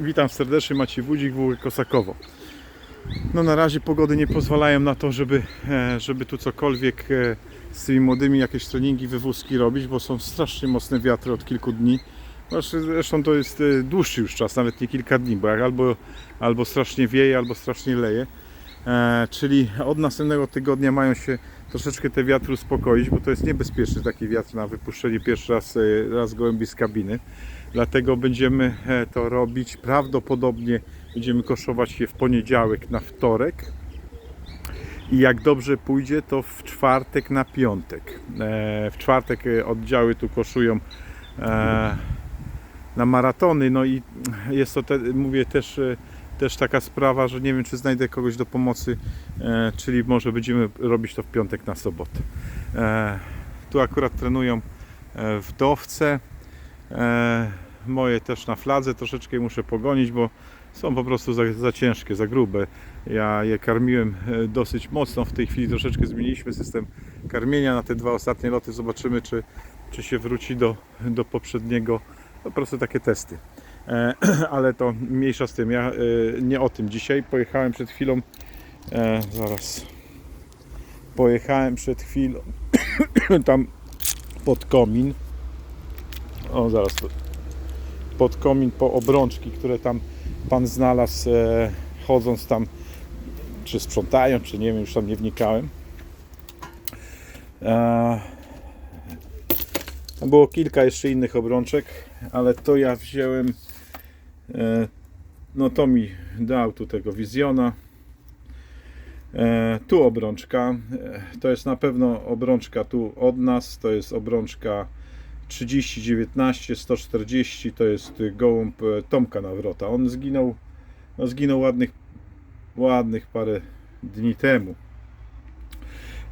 Witam serdecznie, Maciej Wódzik, Wółek Kosakowo. No na razie pogody nie pozwalają na to, żeby, e, żeby tu cokolwiek e, z tymi młodymi jakieś treningi, wywózki robić, bo są strasznie mocne wiatry od kilku dni. Znaczy, Zresztą to jest e, dłuższy już czas, nawet nie kilka dni, bo jak albo, albo strasznie wieje, albo strasznie leje. E, czyli od następnego tygodnia mają się troszeczkę te wiatry uspokoić, bo to jest niebezpieczny taki wiatr na wypuszczenie pierwszy raz, e, raz gołębi z kabiny. Dlatego będziemy e, to robić prawdopodobnie będziemy koszować je w poniedziałek na wtorek. I jak dobrze pójdzie, to w czwartek na piątek. W czwartek oddziały tu koszują na maratony. No i jest to, te, mówię, też, też taka sprawa, że nie wiem, czy znajdę kogoś do pomocy, e, czyli może będziemy robić to w piątek na sobotę. E, tu akurat trenują e, wdowce. E, moje też na fladze troszeczkę muszę pogonić, bo są po prostu za, za ciężkie, za grube. Ja je karmiłem e, dosyć mocno. W tej chwili troszeczkę zmieniliśmy system karmienia na te dwa ostatnie loty. Zobaczymy, czy, czy się wróci do, do poprzedniego. Po prostu takie testy. E, ale to mniejsza z tym. Ja e, nie o tym dzisiaj. Pojechałem przed chwilą. E, zaraz. Pojechałem przed chwilą tam pod komin. O, zaraz pod komin po obrączki, które tam pan znalazł chodząc tam, czy sprzątają, czy nie wiem, już tam nie wnikałem. Było kilka jeszcze innych obrączek, ale to ja wziąłem, no to mi dał tu tego wizjona. E, tu obrączka, e, to jest na pewno obrączka tu od nas, to jest obrączka 3019 140 to jest gołąb e, Tomka Nawrota. On zginął, no zginął ładnych, ładnych parę dni temu.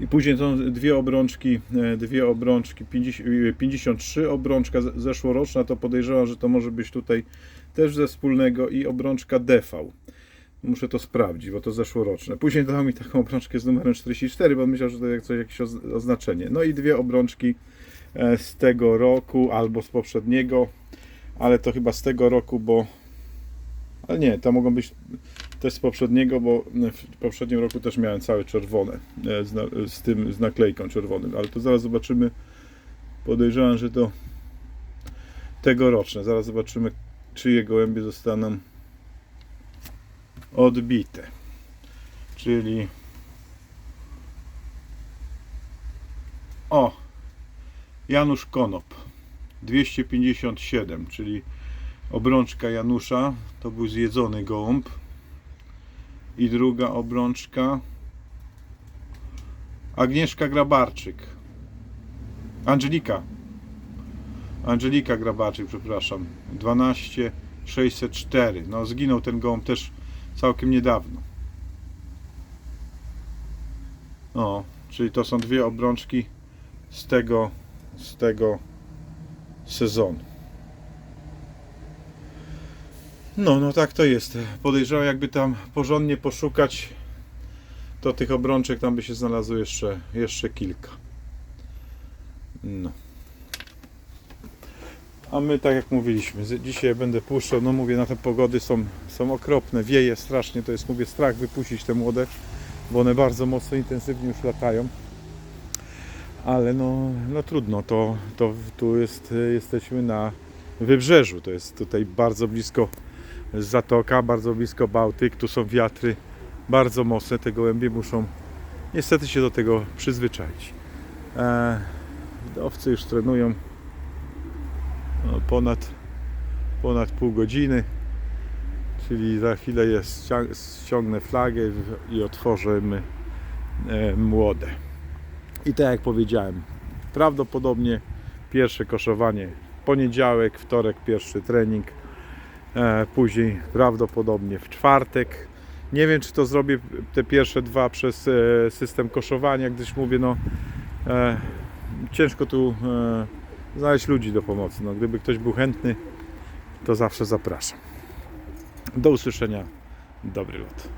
I później są dwie obrączki, e, dwie obrączki, 50, y, 53 obrączka z- zeszłoroczna, to podejrzewam, że to może być tutaj też ze wspólnego i obrączka DV. Muszę to sprawdzić, bo to zeszłoroczne. Później dał mi taką obrączkę z numerem 44, bo myślał, że to jak coś, jakieś oz- oznaczenie. No i dwie obrączki e, z tego roku albo z poprzedniego, ale to chyba z tego roku, bo ale nie, to mogą być też z poprzedniego, bo w poprzednim roku też miałem całe czerwone e, z, na, z tym z naklejką czerwonym, ale to zaraz zobaczymy. Podejrzewam, że to tegoroczne. Zaraz zobaczymy, czyje gołębie zostaną odbite. Czyli o Janusz Konop 257, czyli obrączka Janusza, to był zjedzony gołąb. I druga obrączka Agnieszka Grabarczyk. Angelika. Angelika Grabarczyk, przepraszam. 12604. No zginął ten gołąb też całkiem niedawno. O, czyli to są dwie obrączki z tego z tego sezonu. No, no tak to jest. Podejrzewam, jakby tam porządnie poszukać, to tych obrączek tam by się znalazło jeszcze, jeszcze kilka. No. A my, tak jak mówiliśmy, dzisiaj będę puszczał, no mówię, na te pogody są, są okropne, wieje strasznie, to jest, mówię, strach wypuścić te młode, bo one bardzo mocno, intensywnie już latają ale no, no trudno, to, to tu jest, jesteśmy na wybrzeżu, to jest tutaj bardzo blisko zatoka, bardzo blisko Bałtyk, tu są wiatry bardzo mocne, te gołębie muszą niestety się do tego przyzwyczaić. E, już trenują no, ponad, ponad pół godziny, czyli za chwilę jest, ściągnę flagę i otworzymy e, młode. I tak jak powiedziałem, prawdopodobnie pierwsze koszowanie poniedziałek, wtorek pierwszy trening, później prawdopodobnie w czwartek. Nie wiem, czy to zrobię te pierwsze dwa przez e, system koszowania, gdyż mówię, no e, ciężko tu e, znaleźć ludzi do pomocy. No, gdyby ktoś był chętny, to zawsze zapraszam. Do usłyszenia. Dobry lot.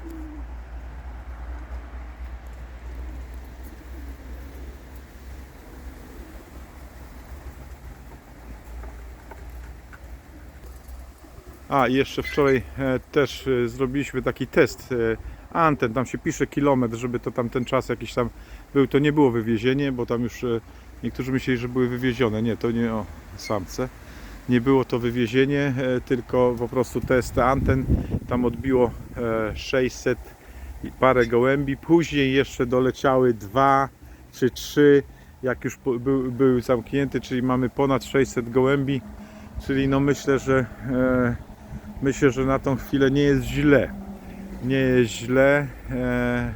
A i jeszcze wczoraj e, też e, zrobiliśmy taki test e, anten, tam się pisze kilometr, żeby to tam ten czas jakiś tam był, to nie było wywiezienie, bo tam już niektórzy myśleli, że były wywiezione, nie, to nie o samce. Nie było to wywiezienie, tylko po prostu test anten, tam odbiło e, 600 i parę gołębi, później jeszcze doleciały dwa czy trzy, jak już był, były zamknięte, czyli mamy ponad 600 gołębi, czyli no myślę, że myślę, że na tą chwilę nie jest źle. Nie jest źle. E,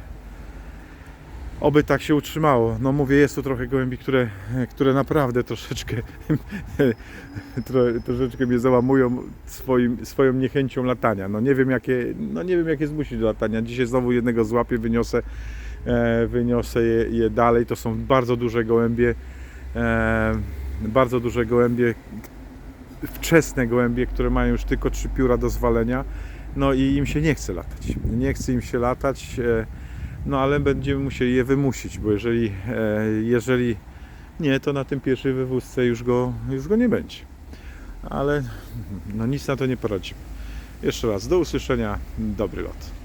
oby tak się utrzymało. No mówię, jest tu trochę gołębi, które, które naprawdę troszeczkę tro, troszeczkę mnie załamują swoim, swoją niechęcią latania. No nie wiem jakie, no nie wiem jakie zmusić do latania. Dzisiaj znowu jednego złapię, wyniosę, e, wyniosę je, je dalej. To są bardzo duże gołębie. E, bardzo duże gołębie, wczesne gołębie, które mają już tylko trzy pióra do zwalenia. No i im się nie chce latać. Nie chce im się latać. E, no ale będziemy musieli je wymusić, bo jeżeli, e, jeżeli nie, to na tym pierwszej wywózce już go, już go nie będzie. Ale no nic na to nie poradzimy. Jeszcze raz do usłyszenia. Dobry lot.